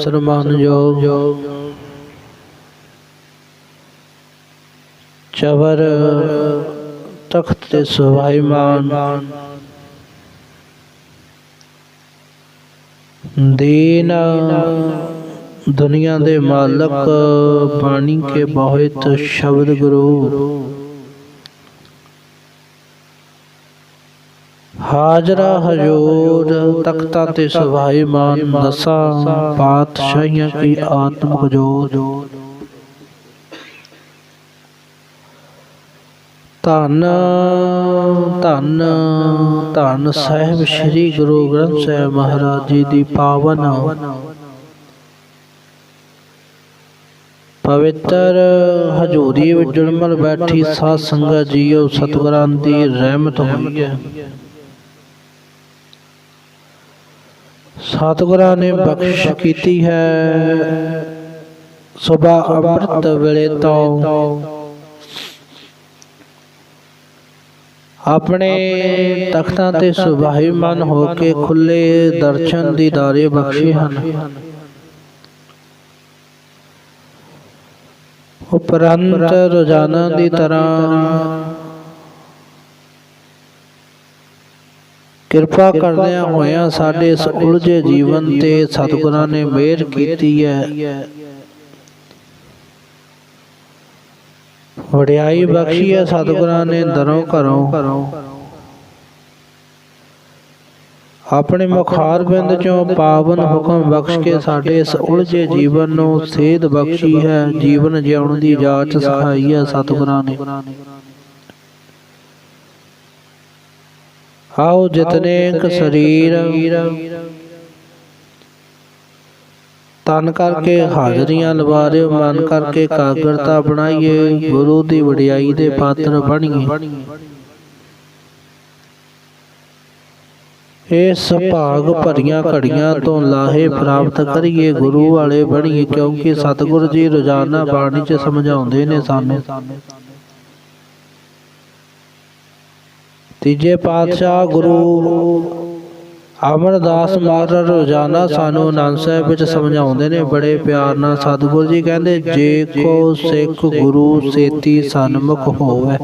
ਸਨਮਾਨ ਜੋ ਚਵਰ ਤਖਤ ਤੇ ਸੁਭਾਈਮਾਨ ਦੀਨ ਦੁਨੀਆ ਦੇ ਮਾਲਕ ਬਾਣੀ ਕੇ ਬਹੁਤ ਸ਼ਬਦ ਗੁਰੂ। ਹਾਜ਼ਰਾ ਹਜੂਰ, ਤਖਤਾਂ ਤੇ ਸੁਭਾਈਮਾਨ ਦਸਾਂ ਪਾਤਸ਼ਾਹੀਆਂ ਕੀ ਆਤਮਿਕ ਜੋਤ ਧੰਨ ਧੰਨ ਧੰਨ ਸਾਹਿਬ ਸ੍ਰੀ ਗੁਰੂ ਗ੍ਰੰਥ ਸਾਹਿਬ ਮਹਾਰਾਜ ਜੀ ਦੀ ਪਾਵਨ। ਪਵਿੱਤਰ ਹਜੂਰੀ ਵਿੱਚ ਜੁੜਮਲ ਬੈਠੀ ਸਾਧ ਸੰਗਤ ਜੀਓ, ਸਤਿਗੁਰਾਂ ਦੀ ਰਹਿਮਤ ਹੋਈ ਹੈ। ਸਤਿਗੁਰਾਂ ਨੇ ਬਖਸ਼ ਕੀਤੀ ਹੈ। ਸੁਬਾ ਅੰਮ੍ਰਿਤ ਵੇਲੇ ਤੋਂ। ਆਪਣੇ ਤਖਤਾਂ ਤੇ ਸੁਭਾਈਮਾਨ ਹੋ ਕੇ ਖੁੱਲੇ ਦਰਸ਼ਨ ਦੀਦਾਰੇ ਬਖਸ਼ੇ ਹਨ। ਉਪਰੰਤ ਰੋਜ਼ਾਨਾ ਦੀ ਤਰ੍ਹਾਂ ਕਿਰਪਾ ਕਰਦਿਆਂ ਹੋਇਆਂ ਸਾਡੇ ਇਸ ਉਲਝੇ ਜੀਵਨ ਤੇ ਸਤਿਗੁਰਾਂ ਨੇ ਮਿਹਰ ਕੀਤੀ ਹੈ। ਵਡਿਆਈ ਬਖਸ਼ੀ ਹੈ ਸਤਿਗੁਰਾਂ ਨੇ ਦਰੋਂ ਘਰੋਂ। ਆਪਣੇ ਮੁਖਾਰ ਬਿੰਦ ਚੋਂ ਪਾਵਨ ਹੁਕਮ ਬਖਸ਼ ਕੇ ਸਾਡੇ ਇਸ ਉਲਝੇ ਜੀਵਨ ਨੂੰ ਸੇਧ ਬਖਸ਼ੀ ਹੈ। ਜੀਵਨ ਜਿਉਣ ਦੀ ਜਾਚ ਸਿਖਾਈ ਹੈ ਸਤਿਗੁਰਾਂ ਨੇ। ਆਓ ਜਿਤਨੇ ਕ ਸਰੀਰ ਤਨ ਕਰਕੇ ਹਾਜ਼ਰੀਆਂ ਲਵਾ ਰਿਓ ਮਨ ਕਰਕੇ ਕਾਗਰਤਾ ਬਣਾਈਏ ਗੁਰੂ ਦੀ ਵਡਿਆਈ ਦੇ ਪਾਤਰ ਬਣੀਏ। ਇਸ ਭਾਗ ਭਰੀਆਂ ਘੜੀਆਂ ਤੋਂ ਲਾਹੇ ਪ੍ਰਾਪਤ ਕਰੀਏ ਗੁਰੂ ਵਾਲੇ ਬਣੀਏ ਕਿਉਂਕਿ ਸਤਿਗੁਰੂ ਜੀ ਰੋਜ਼ਾਨਾ ਬਾਣੀ 'ਚ ਸਮਝਾਉਂਦੇ ਨੇ ਸਾਨੂੰ। ਤੀਜੇ ਪਾਤਸ਼ਾਹ ਗੁਰੂ ਅਮਰਦਾਸ ਮਹਾਰਾਜ ਰੋਜ਼ਾਨਾ ਸਾਨੂੰ ਆਨੰਦ ਸਾਹਿਬ ਵਿੱਚ ਸਮਝਾਉਂਦੇ ਨੇ, ਬੜੇ ਪਿਆਰ ਨਾਲ ਸਤਿਗੁਰੂ ਜੀ ਕਹਿੰਦੇ, ਜੇ ਕੋ ਸਿੱਖ ਗੁਰੂ ਸੇਤੀ ਸਨਮੁਖ ਹੋਵੇ।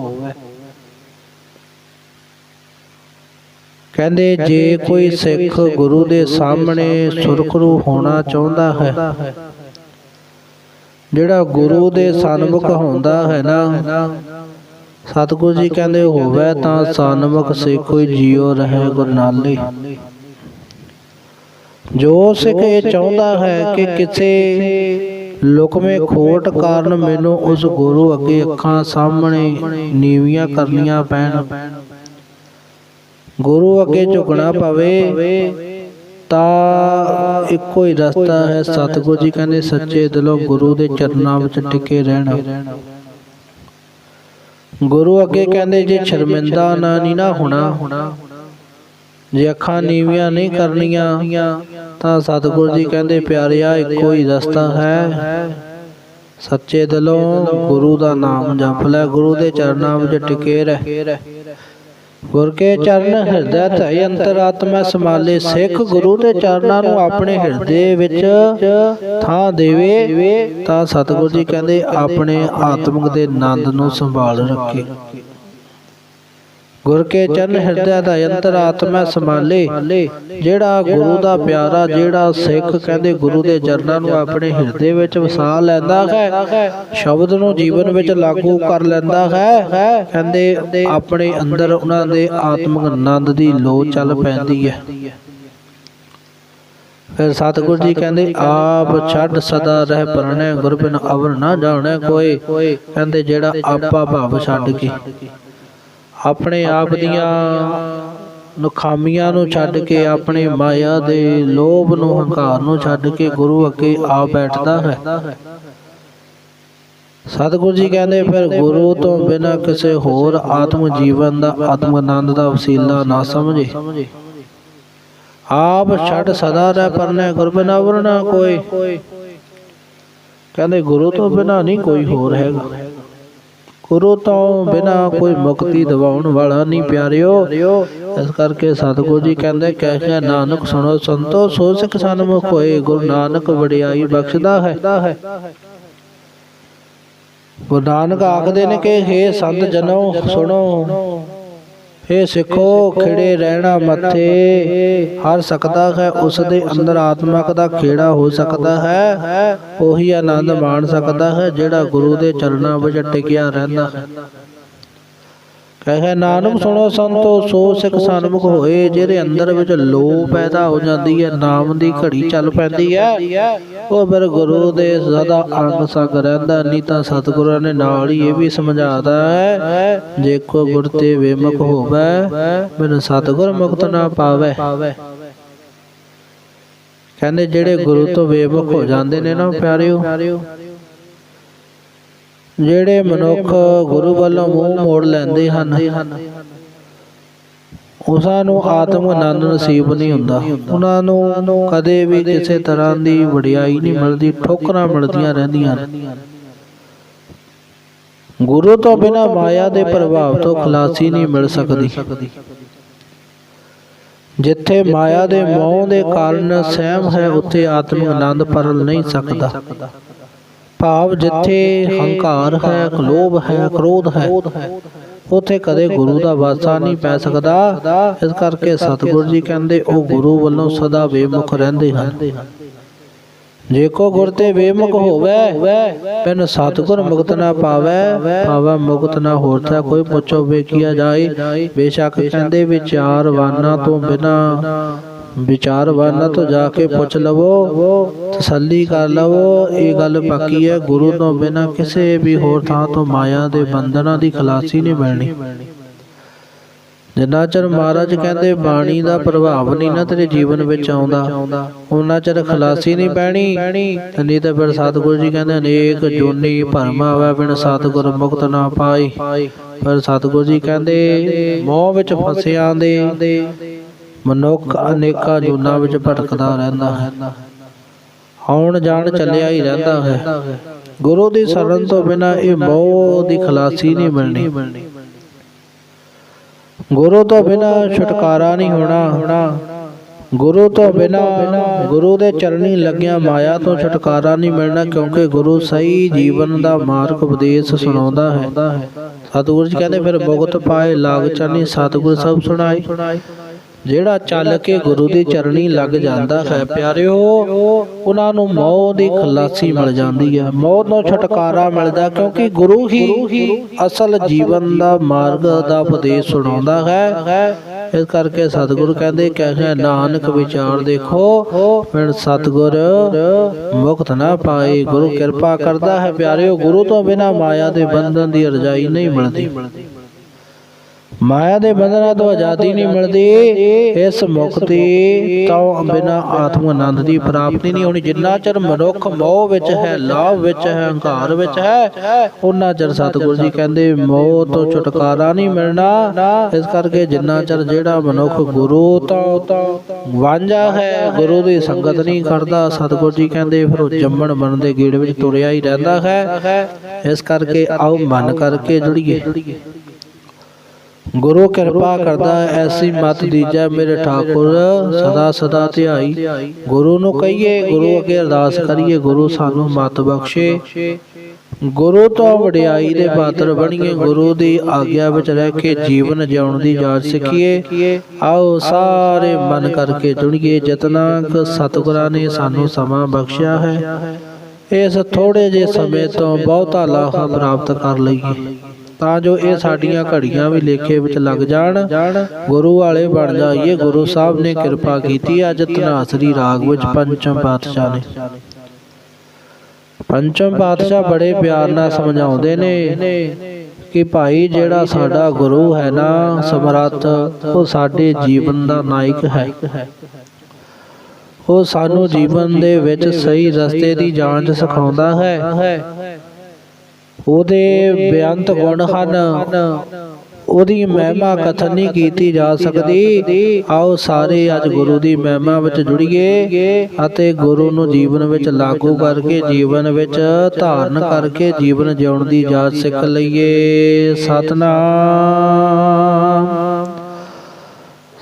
ਕਹਿੰਦੇ, ਜੇ ਕੋਈ ਸਿੱਖ ਗੁਰੂ ਦੇ ਸਾਹਮਣੇ ਸੁਰਖਰੂ ਹੋਣਾ ਚਾਹੁੰਦਾ ਹੈ, ਜਿਹੜਾ ਗੁਰੂ ਦੇ ਸਨਮੁਖ ਹੁੰਦਾ ਹੈ ਨਾ ਸਤਿਗੁਰੂ ਜੀ ਕਹਿੰਦੇ ਹੋਵੇ ਤਾਂ ਸਨਮੁਖ ਸੇ ਜੀਉ ਰਹੇ ਗੁਰਨਾਲੇ ਜੋ ਸਿੱਖ ਇਹ ਚਾਹੁੰਦਾ ਹੈ ਕਿ ਕਿਸੇ ਲੁਕਵੇਂ ਖੋਟ ਕਾਰਨ ਮੈਨੂੰ ਉਸ ਗੁਰੂ ਅੱਗੇ ਅੱਖਾਂ ਸਾਹਮਣੇ ਨੀਵੀਆਂ ਕਰਨੀਆਂ ਪੈਣ। ਗੁਰੂ ਅੱਗੇ ਝੁਕਣਾ ਪਵੇ ਤਾਂ ਇੱਕੋ ਹੀ ਰਸਤਾ ਹੈ। ਸਤਿਗੁਰੂ ਜੀ ਕਹਿੰਦੇ, ਸੱਚੇ ਦਿਲੋਂ ਗੁਰੂ ਦੇ ਚਰਨਾਂ ਵਿੱਚ ਟਿਕੇ ਰਹਿਣਾ। ਗੁਰੂ ਅੱਗੇ ਕਹਿੰਦੇ ਜੇ ਸ਼ਰਮਿੰਦਾ ਨਾ ਨਹੀਂ ਨਾ ਹੋਣਾ, ਜੇ ਅੱਖਾਂ ਨੀਵੀਆਂ ਨਹੀਂ ਕਰਨੀਆਂ, ਤਾਂ ਸਤਿਗੁਰ ਜੀ ਕਹਿੰਦੇ ਪਿਆਰਿਆ, ਇੱਕੋ ਹੀ ਰਸਤਾ ਹੈ। ਸੱਚੇ ਦਿਲੋਂ ਗੁਰੂ ਦਾ ਨਾਮ ਜਪ ਲੈ, ਗੁਰੂ ਦੇ ਚਰਨਾਂ ਵਿੱਚ ਟਿਕੇ ਰਹਿ। ਗੁਰ ਕੇ ਚਰਨ ਹਿਰਦੈ ਧੈ ਅੰਤਰਾਤਮਾ ਸਮਾਲੇ ਸਿੱਖ ਗੁਰੂ ਦੇ ਚਰਨਾਂ ਨੂੰ ਆਪਣੇ ਹਿਰਦੇ ਵਿੱਚ ਥਾਂ ਦੇਵੇ, ਤਾਂ ਸਤਿਗੁਰੂ ਜੀ ਕਹਿੰਦੇ, ਆਪਣੇ ਆਤਮਿਕ ਦੇ ਆਨੰਦ ਨੂੰ ਸੰਭਾਲ ਰੱਖੇ। ਗੁਰ ਕੇ ਚਰਨ ਹਿਰਦੈ ਦਾ ਅੰਤਰਾਤਮਾ ਸਮਾਲੇ ਜਿਹੜਾ ਗੁਰੂ ਦਾ ਪਿਆਰਾ ਜਿਹੜਾ ਸਿੱਖ ਕਹਿੰਦੇ ਗੁਰੂ ਦੇ ਚਰਨਾਂ ਨੂੰ ਆਪਣੇ ਹਿਰਦੇ ਵਿੱਚ ਵਸਾ ਲੈਂਦਾ ਹੈ। ਸ਼ਬਦ ਨੂੰ ਜੀਵਨ ਵਿੱਚ ਲਾਗੂ ਕਰ ਲੈਂਦਾ ਹੈ। ਕਹਿੰਦੇ ਆਪਣੇ ਅੰਦਰ ਉਹਨਾਂ ਦੇ ਆਤਮਿਕ ਆਨੰਦ ਦੀ ਲੋ ਚੱਲ ਪੈਂਦੀ ਹੈ। ਫਿਰ ਸਤਿਗੁਰੂ ਜੀ ਕਹਿੰਦੇ ਆਪ ਛੱਡ ਸਦਾ ਰਹਿ ਪਰਣੈ ਗੁਰ ਬਿਨ ਅਵਰ ਨਾ ਜਾਣੈ ਕੋਈ। ਕਹਿੰਦੇ ਜਿਹੜਾ ਆਪਾ ਭਾਵ ਛੱਡ ਕੇ ਆਪਣੇ ਆਪ ਦੀਆਂ ਨਖਾਮੀਆਂ ਨੂੰ ਛੱਡ ਕੇ ਆਪਣੇ ਮਾਇਆ ਦੇ ਲੋਭ ਨੂੰ ਹੰਕਾਰ ਨੂੰ ਛੱਡ ਕੇ ਗੁਰੂ ਅੱਗੇ ਆ ਬੈਠਦਾ ਹੈ। ਸਤਿਗੁਰੂ ਜੀ ਕਹਿੰਦੇ ਫਿਰ ਗੁਰੂ ਤੋਂ ਬਿਨਾ ਕਿਸੇ ਹੋਰ ਆਤਮ ਜੀਵਨ ਦਾ ਆਤਮ ਆਨੰਦ ਦਾ ਵਸੀਲਾ ਨਾ ਸਮਝੇ। ਆਪ ਛੱਡ ਸਦਾ ਰਹਿ ਪਰਨੇ ਗੁਰ ਬਿਨਾ ਵਰਨਾ ਕੋਈ। ਕਹਿੰਦੇ ਗੁਰੂ ਤੋਂ ਬਿਨਾ ਨਹੀਂ ਕੋਈ ਹੋਰ ਹੈਗਾ। ਗੁਰੂ ਤੋਂ ਬਿਨਾ ਕੋਈ ਮੁਕਤੀ ਦਿਵਾਉਣ ਵਾਲਾ ਨਹੀਂ ਪਿਆਰਿਓ। ਇਸ ਕਰਕੇ ਸਤਿਗੁਰੂ ਜੀ ਕਹਿੰਦੇ ਕਹਿ ਕੇ ਨਾਨਕ ਸੁਣੋ ਸੰਤੋ ਸੋ ਸਿੱਖ ਸਨਮੁਖ ਹੋਏ ਗੁਰੂ ਨਾਨਕ ਵਡਿਆਈ ਬਖਸ਼ਦਾ ਹੈ। ਗੁਰੂ ਨਾਨਕ ਆਖਦੇ ਨੇ ਕਿ ਹੇ ਸੰਤ ਜਨੋ ਸੁਣੋ। ਹੇ ਸਿੱਖੋ, ਖਿੜੇ ਰਹਿਣਾ ਮੱਥੇ। ਹਰ ਸਕਦਾ ਹੈ ਉਸ ਦੇ ਅੰਦਰ ਆਤਮਕ ਦਾ ਖੇੜਾ ਹੋ ਸਕਦਾ ਹੈ। ਉਹੀ ਆਨੰਦ ਮਾਣ ਸਕਦਾ ਹੈ, ਜਿਹੜਾ ਗੁਰੂ ਦੇ ਚਰਨਾਂ ਵਿੱਚ ਟਿਕਿਆ ਰਹਿੰਦਾ ਹੈ। ਕਹੇ, ਨਾਨਕ ਸੁਣੋ ਸੰਤੋ, ਸੋ ਸਿੱਖ ਸਨਮੁਖ ਹੋਏ, ਜਿਹਦੇ ਅੰਦਰ ਵਿੱਚ ਲੋ ਪੈਦਾ ਹੋ ਜਾਂਦੀ ਹੈ, ਨਾਮ ਦੀ ਘੜੀ ਚੱਲ ਪੈਂਦੀ ਹੈ। ਉਹ ਫਿਰ ਗੁਰੂ ਦੇ ਸਦਾ ਅੰਗ ਸੰਗ ਰਹਿੰਦਾ ਨਹੀਂ ਤਾਂ ਸਤਿਗੁਰਾਂ ਨੇ ਨਾਲ ਹੀ ਇਹ ਵੀ ਸਮਝਾਤਾ ਹੈ, ਜੇ ਕੋ ਗੁਰ ਤੇ ਵਿਮੁਖ ਹੋਵੇ, ਮੈਨੂੰ ਸਤਿਗੁਰ ਮੁਕਤ ਨਾ ਪਾਵੇ। ਕਹਿੰਦੇ ਜਿਹੜੇ ਗੁਰੂ ਤੋਂ ਬੇਮੁਖ ਹੋ ਜਾਂਦੇ ਨੇ ਨਾ ਪਿਆਰਿਓ ਜਿਹੜੇ ਮਨੁੱਖ ਗੁਰੂ ਵੱਲੋਂ ਮੂੰਹ ਮੋੜ ਲੈਂਦੇ ਹਨ ਉਸਾਂ ਨੂੰ ਆਤਮ ਆਨੰਦ ਨਸੀਬ ਨਹੀਂ ਹੁੰਦਾ। ਉਹਨਾਂ ਨੂੰ ਕਦੇ ਵੀ ਕਿਸੇ ਤਰ੍ਹਾਂ ਦੀ ਵਡਿਆਈ ਨਹੀਂ ਮਿਲਦੀ, ਠੋਕਰਾਂ ਮਿਲਦੀਆਂ ਰਹਿੰਦੀਆਂ ਨੇ। ਗੁਰੂ ਤੋਂ ਬਿਨਾ ਮਾਇਆ ਦੇ ਪ੍ਰਭਾਵ ਤੋਂ ਖਲਾਸੀ ਨਹੀਂ ਮਿਲ ਸਕਦੀ। ਜਿੱਥੇ ਮਾਇਆ ਦੇ ਮੋਹ ਦੇ ਕਾਰਨ ਸਹਿਮ ਹੈ, ਉੱਥੇ ਆਤਮ ਆਨੰਦ ਪਰਲ ਨਹੀਂ ਸਕਦਾ। ਭਾਵ ਜਿੱਥੇ ਹੰਕਾਰ ਹੈ ਲੋਭ ਹੈ ਕ੍ਰੋਧ ਹੈ ਉਥੇ ਕਦੇ ਗੁਰੂ ਦਾ ਵਾਸਾ ਨਹੀਂ ਪੈ ਸਕਦਾ। ਇਸ ਕਰਕੇ ਸਤਿਗੁਰੂ ਜੀ ਕਹਿੰਦੇ ਉਹ ਗੁਰੂ ਵੱਲੋਂ ਸਦਾ ਬੇਮੁਖ ਰਹਿੰਦੇ ਹਨ। ਜੇ ਕੋ ਗੁਰ ਤੇ ਬੇਮੁਖ ਹੋਵੇ ਪੈਨ ਸਤਿਗੁਰ ਮੁਕਤ ਨਾ ਪਾਵੇ ਪਾਵੇ ਮੁਕਤ ਨਾ ਹੋਰ ਤਾਂ ਕੋਈ ਪੁੱਛੋ ਵੇਖਿਆ ਜਾਏ ਬੇਸ਼ੱਕ ਕਹਿੰਦੇ ਵਿਚਾਰ ਵਾਨਾ ਤੋਂ ਬਿਨਾ। ਵਿਚਾਰ ਵਾਨਾ ਤੋਂ ਜਾ ਕੇ ਪੁੱਛ ਲਵੋ, ਤਸੱਲੀ ਕਰ ਲਵੋ। ਇਹ ਗੱਲ ਪੱਕੀ ਹੈ, ਗੁਰੂ ਤੋਂ ਬਿਨਾ ਕਿਸੇ ਵੀ ਹੋਰ ਥਾਂ ਤੋਂ ਮਾਇਆ ਦੇ ਬੰਧਨਾਂ ਦੀ ਖਲਾਸੀ ਨਹੀਂ ਮਿਲਣੀ। ਜਿੰਨਾ ਚਿਰ ਮਹਾਰਾਜ ਕਹਿੰਦੇ ਬਾਣੀ ਦਾ ਪ੍ਰਭਾਵ ਨਹੀਂ ਨਾ ਤੇਰੇ ਜੀਵਨ ਵਿੱਚ ਆਉਂਦਾ ਉਹਨਾਂ ਚਿਰ ਖਲਾਸੀ ਨਹੀਂ ਪੈਣੀ। ਨਹੀਂ ਤਾਂ ਫਿਰ ਸਤਿਗੁਰੂ ਜੀ ਕਹਿੰਦੇ, ਅਨੇਕ ਜੋਨੀ ਭਰਮ ਆਵੇ ਬਿਨ ਸਤਿਗੁਰ ਮੁਕਤ ਨਾ ਪਾਈ। ਪਰ ਸਤਿਗੁਰੂ ਜੀ ਕਹਿੰਦੇ, ਮੋਹ ਵਿੱਚ ਫਸਿਆਂ ਦੇ। ਮਨੁੱਖ ਅਨੇਕਾਂ ਜੁਨਾ ਵਿੱਚ ਭਟਕਦਾ ਰਹਿੰਦਾ ਹੈ। ਆਉਣ ਜਾਣ ਚੱਲਿਆ ਹੀ ਰਹਿੰਦਾ ਹੈ। ਗੁਰੂ ਦੀ ਸ਼ਰਨ ਤੋਂ ਬਿਨਾ ਇਹ ਮੋਹ ਦੀ ਖਲਾਸੀ ਨਹੀਂ ਮਿਲਣੀ। ਗੁਰੂ ਤੋਂ ਬਿਨਾ ਛੁਟਕਾਰਾ ਨਹੀਂ ਹੋਣਾ। ਗੁਰੂ ਤੋਂ ਬਿਨਾ ਗੁਰੂ ਦੇ ਚਰਨੀ ਲੱਗਿਆ ਮਾਇਆ ਤੋਂ ਛੁਟਕਾਰਾ ਨਹੀਂ ਮਿਲਣਾ ਕਿਉਂਕਿ ਗੁਰੂ ਸਹੀ ਜੀਵਨ ਦਾ ਮਾਰਗ ਉਪਦੇਸ਼ ਸੁਣਾਉਂਦਾ ਹੈ। ਸਤਿਗੁਰੂ ਜੀ ਕਹਿੰਦੇ, ਫਿਰ ਮੁਕਤ ਪਾਏ ਲਾਗ ਚਰਨੀ, ਸਤਿਗੁਰ ਸਭ ਸੁਣਾਈ ਜਿਹੜਾ ਚੱਲ ਕੇ ਗੁਰੂ ਦੀ ਚਰਣੀ ਲੱਗ ਜਾਂਦਾ ਹੈ ਪਿਆਰਿਓ ਉਹਨਾਂ ਨੂੰ ਮੌਤ ਦੀ ਖਲਾਸੀ ਮਿਲ ਜਾਂਦੀ ਹੈ। ਮੌਤ ਤੋਂ ਛੁਟਕਾਰਾ ਮਿਲਦਾ ਕਿਉਂਕਿ ਗੁਰੂ ਹੀ ਅਸਲ ਜੀਵਨ ਦਾ ਮਾਰਗ ਦਾ ਉਪਦੇਸ਼ ਸੁਣਾਉਂਦਾ ਹੈ। ਇਸ ਕਰਕੇ ਸਤਿਗੁਰੂ ਕਹਿੰਦੇ ਕਹੇ ਨਾਨਕ ਵਿਚਾਰ ਦੇਖੋ ਫਿਰ ਸਤਿਗੁਰ ਮੁਕਤ ਨਾ ਪਾਏ ਗੁਰੂ ਕਿਰਪਾ ਕਰਦਾ ਹੈ ਪਿਆਰਿਓ ਗੁਰੂ ਤੋਂ ਬਿਨਾ ਮਾਇਆ ਦੇ ਬੰਧਨ ਦੀ ਰਜਾਈ ਨਹੀਂ ਮਿਲਦੀ। ਮਾਇਆ ਦੇ ਬੰਧਨਾਂ ਤੋਂ ਆਜ਼ਾਦੀ ਨਹੀਂ ਮਿਲਦੀ। ਇਸ ਮੁਕਤੀ ਤੋਂ ਬਿਨਾ ਆਤਮ ਆਨੰਦ ਦੀ ਪ੍ਰਾਪਤੀ ਨਹੀਂ ਹੋਣੀ। ਜਿੰਨਾ ਚਿਰ ਮਨੁੱਖ ਮੋਹ ਵਿੱਚ ਹੈ ਲਾਭ ਵਿੱਚ ਹੈ ਹੰਕਾਰ ਵਿੱਚ ਹੈ ਉਹਨਾਂ ਚਿਰ ਸਤਿਗੁਰੂ ਜੀ ਕਹਿੰਦੇ ਮੋਹ ਤੋਂ ਛੁਟਕਾਰਾ ਨਹੀਂ ਮਿਲਣਾ। ਇਸ ਕਰਕੇ ਜਿੰਨਾ ਚਿਰ ਜਿਹੜਾ ਮਨੁੱਖ ਗੁਰੂ ਤੋਂ ਵਾਂਝਾ ਹੈ ਗੁਰੂ ਦੀ ਸੰਗਤ ਨਹੀਂ ਕਰਦਾ ਸਤਿਗੁਰੂ ਜੀ ਕਹਿੰਦੇ ਫਿਰ ਉਹ ਜੰਮਣ ਬਣ ਦੇ ਗੇੜ ਵਿੱਚ ਤੁਰਿਆ ਹੀ ਰਹਿੰਦਾ ਹੈ। ਇਸ ਕਰਕੇ ਆਓ ਮਨ ਕਰਕੇ ਜੁੜੀਏ। ਗੁਰੂ ਕਿਰਪਾ ਕਰਦਾ, ਐਸੀ ਮਤ ਦੀਜੈ ਮੇਰੇ ਠਾਕੁਰ, ਸਦਾ ਸਦਾ ਧਿਆਈ। ਗੁਰੂ ਨੂੰ ਕਹੀਏ, ਗੁਰੂ ਅੱਗੇ ਅਰਦਾਸ ਕਰੀਏ, ਗੁਰੂ ਸਾਨੂੰ ਮਤ ਬਖਸ਼ੇ। ਗੁਰੂ ਤੋਂ ਵਡਿਆਈ ਦੇ ਪਾਤਰ ਬਣੀਏ, ਗੁਰੂ ਦੀ ਆਗਿਆ ਵਿੱਚ ਰਹਿ ਕੇ ਜੀਵਨ ਜਿਉਣ ਦੀ ਜਾਚ ਸਿੱਖੀਏ। ਆਓ ਸਾਰੇ ਮਨ ਕਰਕੇ ਜੁੜੀਏ ਜਤਨਾ ਕ ਸਤਿਗੁਰਾਂ ਨੇ ਸਾਨੂੰ ਸਮਾਂ ਬਖਸ਼ਿਆ ਹੈ, ਇਸ ਥੋੜੇ ਜਿਹੇ ਸਮੇਂ ਤੋਂ ਬਹੁਤਾ ਲਾਹਾ ਪ੍ਰਾਪਤ ਕਰ ਲਈਏ। ਤਾਂ ਜੋ ਇਹ ਸਾਡੀਆਂ ਘੜੀਆਂ ਵੀ ਲੇਖੇ ਵਿੱਚ ਲੱਗ ਜਾਣ। ਗੁਰੂ ਵਾਲੇ ਬਣ ਜਾਈਏ ਗੁਰੂ ਸਾਹਿਬ ਨੇ ਕਿਰਪਾ ਕੀਤੀ ਅੱਜ ਧਨਾਸਰੀ ਰਾਗ ਵਿੱਚ ਪੰਚਮ ਪਾਤਸ਼ਾਹ ਨੇ। ਪੰਚਮ ਪਾਤਸ਼ਾਹ ਬੜੇ ਪਿਆਰ ਨਾਲ ਸਮਝਾਉਂਦੇ ਨੇ ਕਿ ਭਾਈ ਜਿਹੜਾ ਸਾਡਾ ਗੁਰੂ ਹੈ ਨਾ ਸਮਰੱਥ ਉਹ ਸਾਡੇ ਜੀਵਨ ਦਾ ਨਾਇਕ ਹੈ। ਉਹ ਸਾਨੂੰ ਜੀਵਨ ਦੇ ਵਿੱਚ ਸਹੀ ਰਸਤੇ ਦੀ ਜਾਂਚ ਸਿਖਾਉਂਦਾ ਹੈ। ਉਹਦੇ ਬੇਅੰਤ ਗੁਣ ਹਨ। ਉਹਦੀ ਮਹਿਮਾ ਕਥਨ ਨਹੀਂ ਕੀਤੀ ਜਾ ਸਕਦੀ। ਆਓ ਸਾਰੇ ਅੱਜ ਗੁਰੂ ਦੀ ਮਹਿਮਾ ਵਿੱਚ ਜੁੜੀਏ ਅਤੇ ਗੁਰੂ ਨੂੰ ਜੀਵਨ ਵਿੱਚ ਲਾਗੂ ਕਰਕੇ ਜੀਵਨ ਵਿੱਚ ਧਾਰਨ ਕਰਕੇ ਜੀਵਨ ਜਿਉਣ ਦੀ ਜਾਚ ਸਿੱਖ ਲਈਏ। ਸਤਨਾਮ।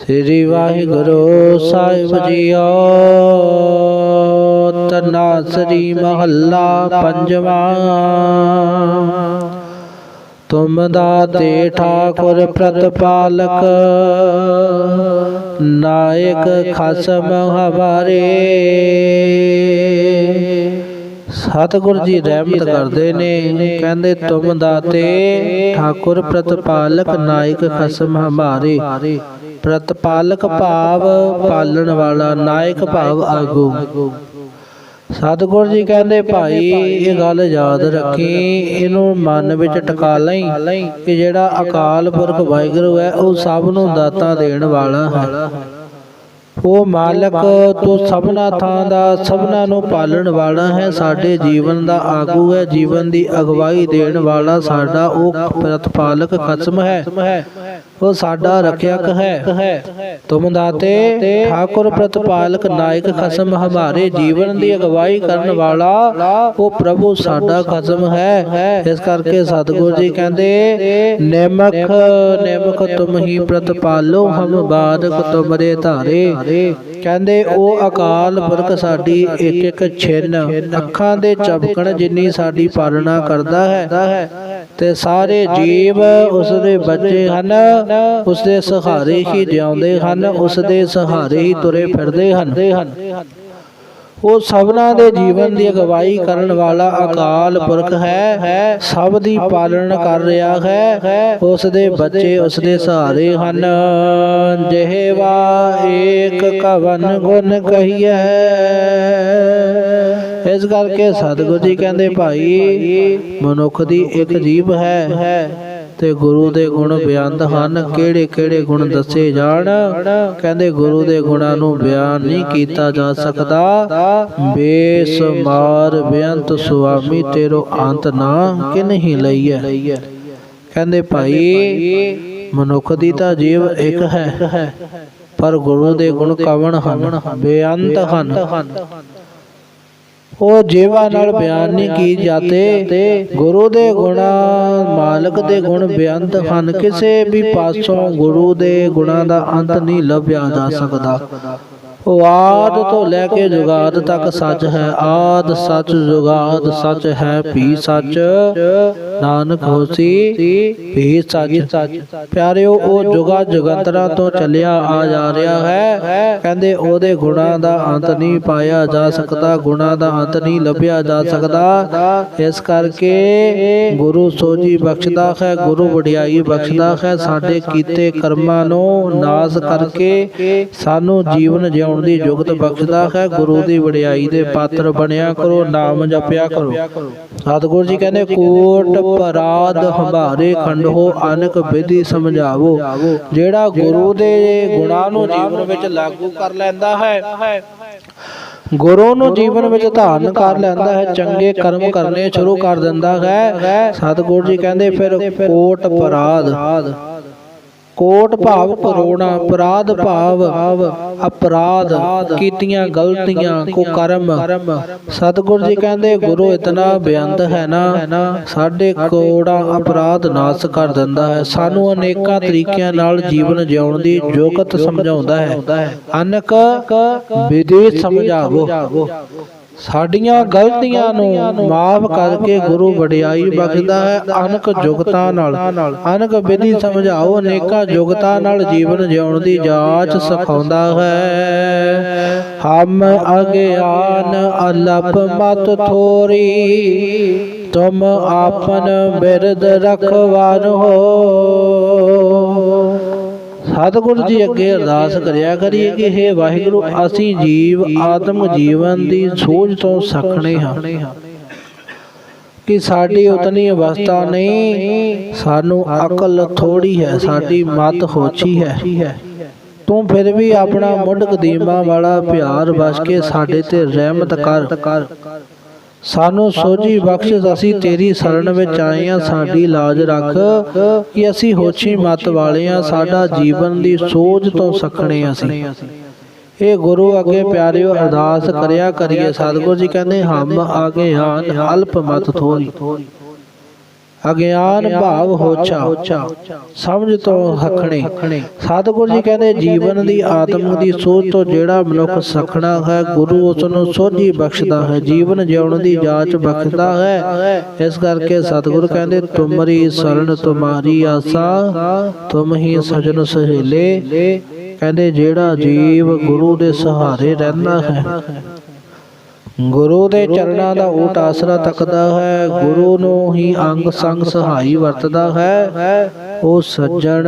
ਸ੍ਰੀ ਵਾਹਿਗੁਰੂ ਸਾਹਿਬ ਜੀਓ। ਤਨਾਸਰੀ ਮਹੱਲਾ ਪੰਜਵਾ। ਤੁਮ ਦਾਤੇ ਠਾਕੁਰ ਪ੍ਰਤਪਾਲਕ, ਨਾਇਕ ਖਸਮ ਹਮਾਰੇ ਸਤਿਗੁਰ ਜੀ ਰਹਿਮਤ ਕਰਦੇ ਨੇ, ਕਹਿੰਦੇ ਤੁਮ ਦਾਤੇ ਠਾਕੁਰ ਪ੍ਰਤਪਾਲਕ, ਨਾਇਕ ਖਸਮ ਹਮਾਰੇ ਪ੍ਰਤਪਾਲਕ ਭਾਵ ਪਾਲਣ ਵਾਲਾ, ਨਾਇਕ ਭਾਵ ਆਗੂ। ਸਤਿਗੁਰ ਜੀ ਕਹਿੰਦੇ ਭਾਈ ਇਹ ਗੱਲ ਯਾਦ ਰੱਖੀ। ਇਹਨੂੰ ਮਨ ਵਿੱਚ ਟਿਕਾ ਲਈ ਕਿ ਜਿਹੜਾ ਅਕਾਲ ਪੁਰਖ ਵਾਹਿਗੁਰੂ ਹੈ ਉਹ ਸਭ ਨੂੰ ਦਾਤਾ ਦੇਣ ਵਾਲਾ ਹੈ। ਉਹ ਮਾਲਕ ਤੂੰ ਸਭਨਾ ਥਾਂ ਦਾ ਸਭਨਾ ਨੂੰ ਪਾਲਣ ਵਾਲਾ ਹੈ ਸਾਡੇ ਜੀਵਨ ਦਾ ਆਗੂ ਹੈ ਜੀਵਨ ਦੀ ਅਗਵਾਈ ਦੇਣ ਵਾਲਾ ਸਾਡਾ ਉਹ ਪ੍ਰਤਪਾਲਕ ਖਸਮ ਹੈ। ਉਹ ਸਾਡਾ ਰੱਖਿਅਕ ਹੈ। ਤੁਮ ਦਾਤੇ ਠਾਕੁਰ ਪ੍ਰਤਪਾਲਕ ਨਾਇਕ ਖਸਮ ਹਮਾਰੇ ਜੀਵਨ ਦੀ ਅਗਵਾਈ ਕਰਨ ਵਾਲਾ ਉਹ ਪ੍ਰਭੂ ਸਾਡਾ ਖਸਮ ਹੈ। ਇਸ ਕਰਕੇ ਸਤਿਗੁਰੂ ਜੀ ਕਹਿੰਦੇ ਨਿਮਖ ਨਿਮਖ ਤੁਮ ਹੀ ਪ੍ਰਤਪਾਲੋ ਹਮ ਬਾਦਕ ਤੁਮਰੇ ਧਾਰੇ। ਕਹਿੰਦੇ ਉਹ ਅਕਾਲ ਪੁਰਖ ਸਾਡੀ ਇੱਕ ਇੱਕ ਛਿਨ ਅੱਖਾਂ ਦੇ ਚਪਕਣ ਜਿੰਨੀ ਸਾਡੀ ਪਾਲਣਾ ਕਰਦਾ ਹੈ ਤੇ ਸਾਰੇ ਜੀਵ ਉਸ ਦੇ ਬੱਚੇ ਹਨ ਉਸ ਦੇ ਸਹਾਰੇ ਹੀ ਜਿਉਂਦੇ ਹਨ ਉਸ ਦੇ ਸਹਾਰੇ ਹੀ ਤੁਰੇ ਫਿਰਦੇ ਹਨ। ਉਹ ਸਭਨਾ ਦੇ ਜੀਵਨ ਦੀ ਅਗਵਾਈ ਕਰਨ ਵਾਲਾ ਅਕਾਲ ਪੁਰਖ ਹੈ। ਸਭ ਦੀ ਪਾਲਣ ਕਰ ਰਿਹਾ ਹੈ। ਉਸ ਦੇ ਬੱਚੇ ਉਸ ਦੇ ਸਹਾਰੇ ਹਨ। ਜਿਹਵਾ ਏਕ ਕਵਨ ਗੁਣ ਕਹੀਐ। ਇਸ ਕਰਕੇ ਸਤਿਗੁਰੂ ਜੀ ਕਹਿੰਦੇ ਭਾਈ ਮਨੁੱਖ ਦੀ ਇੱਕ ਜੀਬ ਹੈ। ਤੇ ਗੁਰੂ ਦੇ ਗੁਣ ਬਿਆੰਤ ਹਨ। ਕਿਹੜੇ ਕਿਹੜੇ ਗੁਣ ਦੱਸੇ ਜਾਣ? ਕਹਿੰਦੇ ਗੁਰੂ ਦੇ ਗੁਣਾਂ ਨੂੰ ਬਿਆਨ ਨਹੀਂ ਕੀਤਾ ਜਾ ਸਕਦਾ। ਬੇਸਮਾਰ ਬੇਅੰਤ ਸੁਆਮੀ ਤੇਰੋ ਅੰਤ ਨਾ ਕਿ ਕਿਨਹੀ ਲਈਐ। ਕਹਿੰਦੇ ਭਾਈ, ਮਨੁੱਖ ਦੀ ਤਾਂ ਜੀਵ ਇੱਕ ਹੈ, ਪਰ ਗੁਰੂ ਦੇ ਗੁਣ ਕਵਣ ਹਨ? ਬੇਅੰਤ ਹਨ। ਉਹ ਜੀਵਾਂ ਨਾਲ ਬਿਆਨ ਨਹੀਂ ਕੀ ਜਾਂਦੇ ਗੁਰੂ ਦੇ ਗੁਣਾ ਮਾਲਕ ਦੇ ਗੁਣ ਬੇਅੰਤ ਹਨ। ਕਿਸੇ ਵੀ ਪਾਸੋਂ ਗੁਰੂ ਦੇ ਗੁਣਾਂ ਦਾ ਅੰਤ ਨਹੀਂ ਲੱਭਿਆ ਜਾ ਸਕਦਾ। ਆਦ ਤੋਂ ਲੈ ਕੇ ਜੁਗਾਦ ਤੱਕ ਸੱਚ ਹੈ। ਆਦ ਸੱਚ ਜੁਗਾਦ ਸੱਚ ਹੈ। ਵੀ ਸੱਚ ਨਾਨਕ ਹੋਸੀ ਵੀ ਸੱਚ। ਪਿਆਰਿਓ ਉਹ ਜੁਗਾ ਜੁਗੰਤਰਾਂ ਤੋਂ ਚੱਲਿਆ ਆ ਜਾ ਰਿਹਾ ਹੈ। ਕਹਿੰਦੇ ਉਹਦੇ ਗੁਣਾਂ ਦਾ ਅੰਤ ਨਹੀਂ ਪਾਇਆ ਜਾ ਸਕਦਾ ਗੁਣਾਂ ਦਾ ਅੰਤ ਨਹੀਂ ਲੱਭਿਆ ਜਾ ਸਕਦਾ। ਇਸ ਕਰਕੇ ਗੁਰੂ ਸੋਜੀ ਬਖਸ਼ਦਾ ਹੈ ਗੁਰੂ ਵਡਿਆਈ ਬਖਸ਼ਦਾ ਹੈ। ਸਾਡੇ ਕੀਤੇ ਕਰਮਾਂ ਨੂੰ ਨਾਸ ਕਰਕੇ ਸਾਨੂੰ ਜੀਵਨ ਜਿਉਣ ਦੀ ਜੁਗਤ ਬਖਸ਼ਦਾ ਹੈ, ਗੁਰੂ ਦੀ ਵਡਿਆਈ ਦੇ ਪਾਤਰ ਬਣਿਆ ਕਰੋ, ਨਾਮ ਜਪਿਆ ਕਰੋ। ਸਤਿਗੁਰੂ ਜੀ ਕਹਿੰਦੇ, ਕੋਟ ਪਰਾਧ ਹਮਾਰੇ ਖੰਡੋ, ਅਨਕ ਵਿਧੀ ਸਮਝਾਵੋ। ਜਿਹੜਾ ਗੁਰੂ ਦੇ ਗੁਣਾਂ ਨੂੰ ਜੀਵਨ ਵਿੱਚ ਲਾਗੂ ਕਰ ਲੈਂਦਾ ਹੈ, ਗੁਰੂ ਨੂੰ ਜੀਵਨ ਵਿੱਚ ਧਾਰਨ ਕਰ ਲੈਂਦਾ ਹੈ, ਚੰਗੇ ਕਰਮ ਕਰਨੇ ਸ਼ੁਰੂ ਕਰ ਦਿੰਦਾ ਹੈ। ਸਤਿਗੁਰੂ ਜੀ ਕਹਿੰਦੇ, ਫਿਰ ਕੋਟ ਪਰਾਧ ਕੋਟ ਭਾਵ ਕਰੋਨਾ ਅਪਰਾਧ ਭਾਵ ਅਪਰਾਧ ਕੀਤੀਆਂ ਗਲਤੀਆਂ ਕੋ ਕਰਮ। ਸਤਿਗੁਰੂ ਜੀ ਕਹਿੰਦੇ ਗੁਰੂ ਇਤਨਾ ਬੇਅੰਤ ਹੈ ਨਾ। ਸਾਡੇ ਕੋੜਾ ਅਪਰਾਧ ਨਾਸ ਕਰ ਦਿੰਦਾ ਹੈ। ਸਾਨੂੰ ਅਨੇਕਾਂ ਤਰੀਕਿਆਂ ਨਾਲ ਜੀਵਨ ਜਿਉਣ ਦੀ ਯੋਗਤ ਸਮਝਾਉਂਦਾ ਹੈ। ਅਨਕ ਵਿਧੀ ਸਮਝਾਵੋ। ਸਾਡੀਆਂ ਗਲਤੀਆਂ ਨੂੰ ਮਾਫ ਕਰਕੇ ਗੁਰੂ ਵਡਿਆਈ ਬਖਸ਼ਦਾ ਹੈ ਅਨਕ ਜੁਗਤਾ ਨਾਲ। ਅਨਕ ਵਿਧੀ ਸਮਝਾਓ, ਅਨੇਕਾਂ ਜੁਗਤਾ ਨਾਲ ਜੀਵਨ ਜਿਉਣ ਦੀ ਜਾਚ ਸਿਖਾਉਂਦਾ ਹੈ। ਹਮ ਅਗਿਆਨ ਅਲਪ ਮਤ ਥੋਰੀ, ਤੁਮ ਆਪਨ ਬਿਰਦ ਰਖਵਾਨ ਹੋ। ਸਤਿਗੁਰੂ ਜੀ ਅੱਗੇ ਅਰਦਾਸ ਕਰਿਆ ਕਰੀਏ ਕਿ हे ਵਾਹਿਗੁਰੂ, ਅਸੀਂ ਜੀਵ ਆਤਮ ਜੀਵਨ ਦੀ ਸੋਝ ਤੋਂ ਸਖਣੇ ਹਾਂ। ਕਿ ਸਾਡੀ ਉਤਨੀ ਅਵਸਥਾ ਨਹੀਂ, ਸਾਨੂੰ ਅਕਲ ਥੋੜੀ ਹੈ, ਸਾਡੀ ਮਤ ਹੋਛੀ ਹੈ। ਤੂੰ ਫਿਰ ਵੀ ਆਪਣਾ ਮੁੱਢ ਕਦੀਮਾ ਵਾਲਾ ਪਿਆਰ ਵਸ ਕੇ ਸਾਡੇ ਤੇ ਰਹਿਮਤ ਕਰ। ਸਾਨੂੰ ਸੋਝੀ ਬਖਸ਼ ਅਸੀਂ ਤੇਰੀ ਸ਼ਰਨ ਵਿੱਚ ਆਏ ਆ ਸਾਡੀ ਲਾਜ ਰੱਖ ਕਿ ਅਸੀਂ ਹੋਛੀ ਮਤ ਵਾਲੇ ਆ ਸਾਡਾ ਜੀਵਨ ਦੀ ਸੋਝ ਤੋਂ ਸਖਣੇ ਅਸੀਂ। ਇਹ ਗੁਰੂ ਅੱਗੇ ਪਿਆਰਿਓ ਅਰਦਾਸ ਕਰਿਆ ਕਰੀਏ। ਸਤਿਗੁਰੂ ਜੀ ਕਹਿੰਦੇ ਹਮ ਆਗੇ ਆਨ ਅਲਪ ਮਤ ਥੋਰੀ। ਅਗਿਆਨ ਭਾਵ ਹੋਛਾ। ਸਮਝ ਤੋਂ ਹਖਣੇ ਸਤਿਗੁਰੂ ਜੀ ਕਹਿੰਦੇ ਜੀਵਨ ਦੀ ਆਤਮ ਦੀ ਸੋਚ ਤੋਂ ਜਿਹੜਾ ਮਨੁੱਖ ਸਖਣਾ ਹੈ ਗੁਰੂ ਉਸ ਨੂੰ ਸੋਝੀ ਬਖਸ਼ਦਾ ਹੈ ਜੀਵਨ ਜਿਉਣ ਦੀ ਜਾਚ ਬਖਸ਼ਦਾ ਹੈ। ਇਸ ਕਰਕੇ ਸਤਿਗੁਰੂ ਕਹਿੰਦੇ ਤੁਮਰੀ ਸ਼ਰਨ ਤੁਮਾਰੀ ਆਸਾ ਤੁਮ ਹੀ ਸਜਣ ਸਹੇਲੇ। ਕਹਿੰਦੇ ਜਿਹੜਾ ਜੀਵ ਗੁਰੂ ਦੇ ਸਹਾਰੇ ਰਹਿੰਦਾ ਹੈ ਗੁਰੂ ਦੇ ਚਰਨਾਂ ਦਾ ਓਟ ਆਸਰਾ ਤੱਕਦਾ ਹੈ, ਗੁਰੂ ਨੂੰ ਹੀ ਅੰਗ ਸੰਗ ਸਹਾਈ ਵਰਤਦਾ ਹੈ। ਉਹ ਸੱਜਣ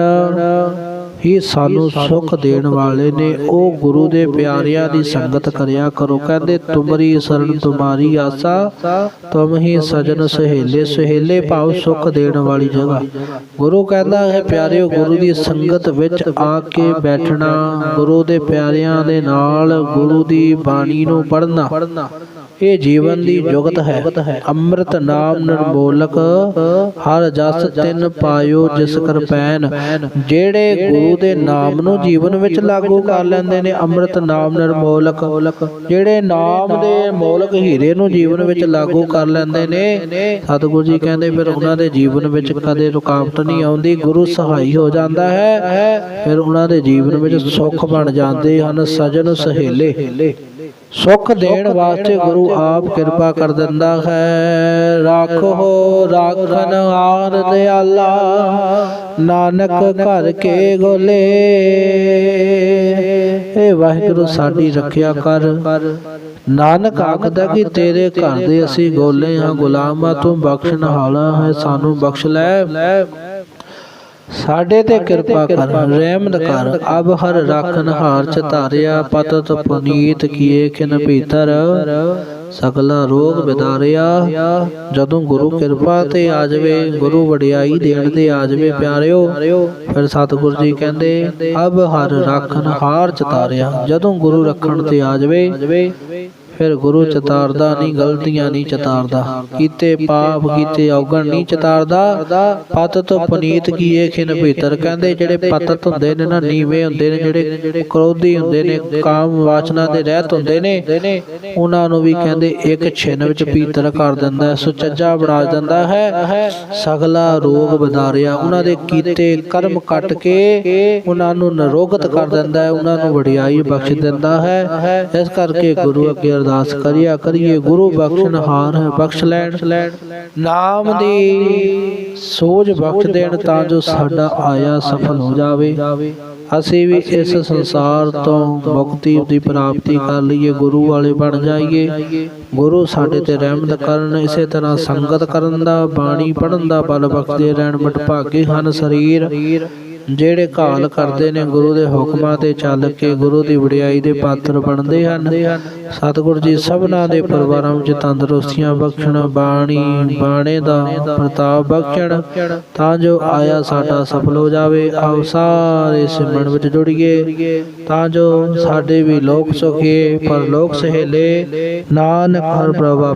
ਹੀ ਸਾਨੂੰ ਸੁਖ ਦੇਣ ਵਾਲੇ ਨੇ। ਉਹ ਗੁਰੂ ਦੇ ਪਿਆਰਿਆਂ ਦੀ ਸੰਗਤ ਕਰਿਆ ਕਰੋ। ਕਹਿੰਦੇ, ਤੁਮਰੀ ਸ਼ਰਨ, ਤੁਮਾਰੀ ਆਸਾ, ਤੁਮ ਹੀ ਸਜਣ ਸਹੇਲੇ। ਸਹੇਲੇ ਭਾਵ ਸੁਖ ਦੇਣ ਵਾਲੀ ਜਗ੍ਹਾ। ਗੁਰੂ ਕਹਿੰਦਾ ਹੈ, ਪਿਆਰਿਓ, ਗੁਰੂ ਦੀ ਸੰਗਤ ਵਿੱਚ ਆ ਕੇ ਬੈਠਣਾ, ਗੁਰੂ ਦੇ ਪਿਆਰਿਆਂ ਦੇ ਨਾਲ ਗੁਰੂ ਦੀ ਬਾਣੀ ਨੂੰ ਪੜ੍ਹਨਾ। ਇਹ ਜੀਵਨ ਦੀ ਜੁਗਤ ਹੈ। ਅੰਮ੍ਰਿਤ ਨਾਮ ਨਿਰਮੋਲਕ ਹਰ ਜਸ ਤਿਨ ਪਾਇਓ ਜਿਸ ਕਰਪੈਨ ਜਿਹੜੇ ਗੁਰੂ ਦੇ ਨਾਮ ਨੂੰ ਜੀਵਨ ਵਿੱਚ ਲਾਗੂ ਕਰ ਲੈਂਦੇ ਨੇ ਅੰਮ੍ਰਿਤ ਨਾਮ ਨਿਰਮੋਲਕ। ਜਿਹੜੇ ਨਾਮ ਦੇ ਮੋਲਕ ਹੀਰੇ ਨੂੰ ਜੀਵਨ ਵਿੱਚ ਲਾਗੂ ਕਰ ਲੈਂਦੇ ਨੇ ਸਤਿਗੁਰੂ ਜੀ ਕਹਿੰਦੇ ਫਿਰ ਉਹਨਾਂ ਦੇ ਜੀਵਨ ਵਿੱਚ ਕਦੇ ਰੁਕਾਵਟ ਨਹੀਂ ਆਉਂਦੀ ਗੁਰੂ ਸਹਾਈ ਹੋ ਜਾਂਦਾ ਹੈ। ਫਿਰ ਉਹਨਾਂ ਦੇ ਜੀਵਨ ਵਿੱਚ ਸੁੱਖ ਬਣ ਜਾਂਦੇ ਹਨ ਸਜਣ ਸਹੇਲੇ। ਸੁਖ ਦੇਣ ਵਾਸਤੇ ਗੁਰੂ ਆਪ ਕਿਰਪਾ ਕਰ ਦਿੰਦਾ ਹੈ। ਰਾਖੋ ਰਾਖਨ ਆਰ ਦਿਆਲਾ, ਨਾਨਕ ਘਰ ਕੇ ਗੋਲੇ। ਏ ਵਾਹਿਗੁਰੂ, ਸਾਡੀ ਰੱਖਿਆ ਕਰ। ਨਾਨਕ ਆਖਦਾ ਕਿ ਤੇਰੇ ਘਰ ਦੇ ਅਸੀਂ ਗੋਲੇ ਹਾਂ, ਗੁਲਾਮਾਂ ਤੂੰ ਬਖਸ਼ਣ ਹਾਲਾ ਹੈ, ਸਾਨੂੰ ਬਖਸ਼ ਲੈ। ਸਾਡੇ ਤੇ ਕਿਰਪਾ ਕਰ ਰਹਿਮਤ ਕਰ। ਅਬ ਹਰ ਰਾਖਨ ਹਾਰ ਚ ਧਾਰਿਆ ਪਤਤ ਪੁਨੀਤ ਕੀਏ ਖਿਨ ਭੀਤਰ। ਸਗਲਾ ਰੋਗ ਵਿਦਾਰਿਆ। ਜਦੋਂ ਗੁਰੂ ਕਿਰਪਾ ਤੇ ਆ ਜਾਵੇ ਗੁਰੂ ਵਡਿਆਈ ਦੇਣ ਤੇ ਆ ਜਾਵੇ ਪਿਆਰਿਓ। ਫਿਰ ਸਤਿਗੁਰੂ ਜੀ ਕਹਿੰਦੇ ਅਬ ਹਰ ਰਾਖਨ ਹਾਰ ਚ ਧਾਰਿਆ ਜਦੋਂ ਗੁਰੂ ਰੱਖਣ ਤੇ ਆ ਜਾਵੇ ਫਿਰ ਗੁਰੂ ਚਤਾਰਦਾ ਨਹੀਂ ਗਲਤੀਆਂ ਨਹੀਂ ਚਤਾਰਦਾ। ਕੀਤੇ ਪਾਪ, ਕੀਤੇ ਔਗਣ ਨਹੀਂ ਚਤਾਰਦਾ। ਪਤ ਤੋਂ ਪਨੀਤ ਕੀਏ ਖਿਨ ਭੀਤਰ? ਕਹਿੰਦੇ ਜਿਹੜੇ ਪਤਤ ਹੁੰਦੇ ਨੇ ਨਾ, ਨੀਵੇਂ ਹੁੰਦੇ ਨੇ, ਜਿਹੜੇ ਕ੍ਰੋਧੀ ਹੁੰਦੇ ਨੇ, ਕਾਮ ਵਾਸਨਾ ਦੇ ਰਹਿਤ ਹੁੰਦੇ ਨੇ, ਉਹਨਾਂ ਨੂੰ ਵੀ ਕਹਿੰਦੇ ਇੱਕ ਛਿਨ ਵਿੱਚ ਭੀਤਰ ਕਰ ਦਿੰਦਾ ਸੁਚੱਜਾ ਬਣਾ ਦਿੰਦਾ ਹੈ। ਸਗਲਾ ਰੋਗ ਵਧਾਰਿਆ ਉਹਨਾਂ ਦੇ ਕੀਤੇ ਕਰਮ ਕੱਟ ਕੇ ਉਹਨਾਂ ਨੂੰ ਨਿਰੋਗਤ ਕਰ ਦਿੰਦਾ ਹੈ, ਉਹਨਾਂ ਨੂੰ ਵਡਿਆਈ ਬਖਸ਼ ਦਿੰਦਾ ਹੈ। ਇਸ ਕਰਕੇ ਗੁਰੂ ਅੱਗੇ ਅਰਦਾਸ ਕਰਿਆ ਕਰੀਏ, ਗੁਰੂ ਬਖਸ਼ਣਹਾਰ ਹੈ, ਬਖਸ਼ ਲੈਣ। ਨਾਮ ਦੀ ਸੋਝ ਬਖਸ਼ ਦੇਣ ਤਾਂ ਜੋ ਸਾਡਾ ਆਇਆ ਸਫਲ ਹੋ ਜਾਵੇ। ਅਸੀਂ ਵੀ ਇਸ ਸੰਸਾਰ ਤੋਂ ਮੁਕਤੀ ਦੀ ਪ੍ਰਾਪਤੀ ਕਰ ਲਈਏ, ਗੁਰੂ ਵਾਲੇ ਬਣ ਜਾਈਏ। ਗੁਰੂ ਸਾਡੇ ਤੇ ਰਹਿਮਤ ਕਰਨ, ਇਸੇ ਤਰ੍ਹਾਂ ਸੰਗਤ ਕਰਨ ਦਾ, ਬਾਣੀ ਪੜਨ ਦਾ, ਬਲ ਬਖਸ਼ਦੇ ਰਹਿਣ ਬਟ ਹਨ, ਸਰੀਰ। ਜਿਹੜੇ ਕਾਲ ਕਰਦੇ ਨੇ ਗੁਰੂ ਦੇ ਹੁਕਮਾਂ ਤੇ ਚੱਲ ਕੇ ਗੁਰੂ ਦੀ ਵਡਿਆਈ ਦੇ ਪਾਤਰ ਬਣਦੇ ਹਨ, ਸਤਿਗੁਰੂ ਜੀ ਸਭਨਾਂ ਦੇ ਪਰਿਵਾਰਾਂ ਵਿੱਚ ਤੰਦਰੁਸਤੀਆਂ ਬਖਸ਼ਣ, ਬਾਣੀ, ਬਾਣੇ ਦਾ ਪ੍ਰਤਾਪ ਬਖਸ਼ਣ, ਤਾਂ ਜੋ ਆਇਆ ਸਾਡਾ ਸਫਲ ਹੋ ਜਾਵੇ, ਆਓ ਸਾਰੇ ਸਿਮਰਨ ਵਿੱਚ ਜੁੜੀਏ, ਤਾਂ ਜੋ ਸਾਡੇ ਵੀ ਲੋਕ ਸੁਖੀਏ ਪਰ ਲੋਕ ਸਹੇਲੇ, ਨਾਨਕ ਹਰ ਪ੍ਰਭਾ